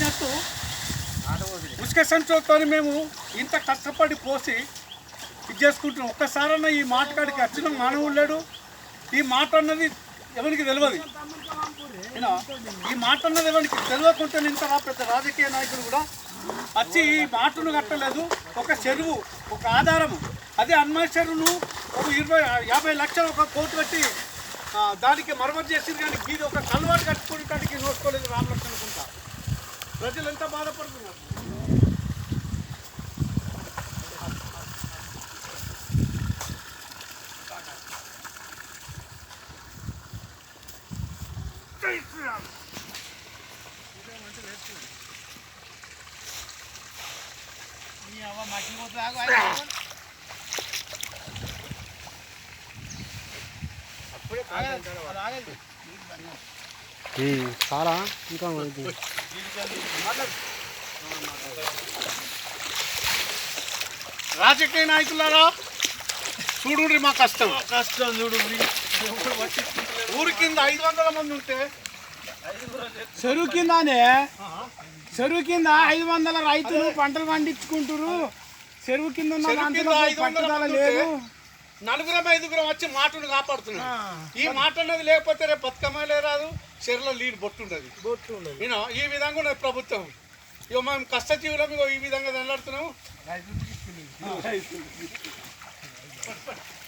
వచ్చినట్టు ఉసుక సంచులతో మేము ఇంత కష్టపడి పోసి ఇది చేసుకుంటున్నాం. ఒక్కసారన్నా ఈ మాట కాడికి వచ్చిన మానవుడు లేడు. ఈ మాట అన్నది ఎవరికి తెలియదు ఈ మాట అన్నది ఎవరికి తెలియకుంటే ఇంత పెద్ద రాజకీయ నాయకులు కూడా వచ్చి ఈ మాటను కట్టలేదు. ఒక చెరువు ఒక ఆధారము. అదే అన్మయ చెరువును ఒక ఇరవై యాభై లక్షలు ఒక కోటి కట్టి దానికి మరమ్మతు చేసింది కానీ ఇది ఒక కల్వాటు కట్టుకోవడానికి చాలా ఇంకా ఉంది. రాజకీయ నాయకులారా చూడుండ్రి మా కష్టం. కష్టం చూడు ఊరి కింద ఐదు వందల మంది ఉంటే? చెరువు కిందనే? చెరువు కింద ఐదు వందల రైతులు పంటలు పండించుకుంటారు చెరువు కింద ఉన్న లేదు. నలుగురం ఐదుగురం వచ్చి మాటను కాపాడుతున్నాం ఈ మాట అనేది లేకపోతే రేపు బతుకమ్మలే రాదు చెరువులో నీరు బొట్టుండదు. బొట్టు ఉండదు. నేను ఈ విధంగా ఉన్నది ప్రభుత్వం. ఇక మేము కష్టజీవులం ఇగో ఈ విధంగా నిలబడుతున్నాము. पट पट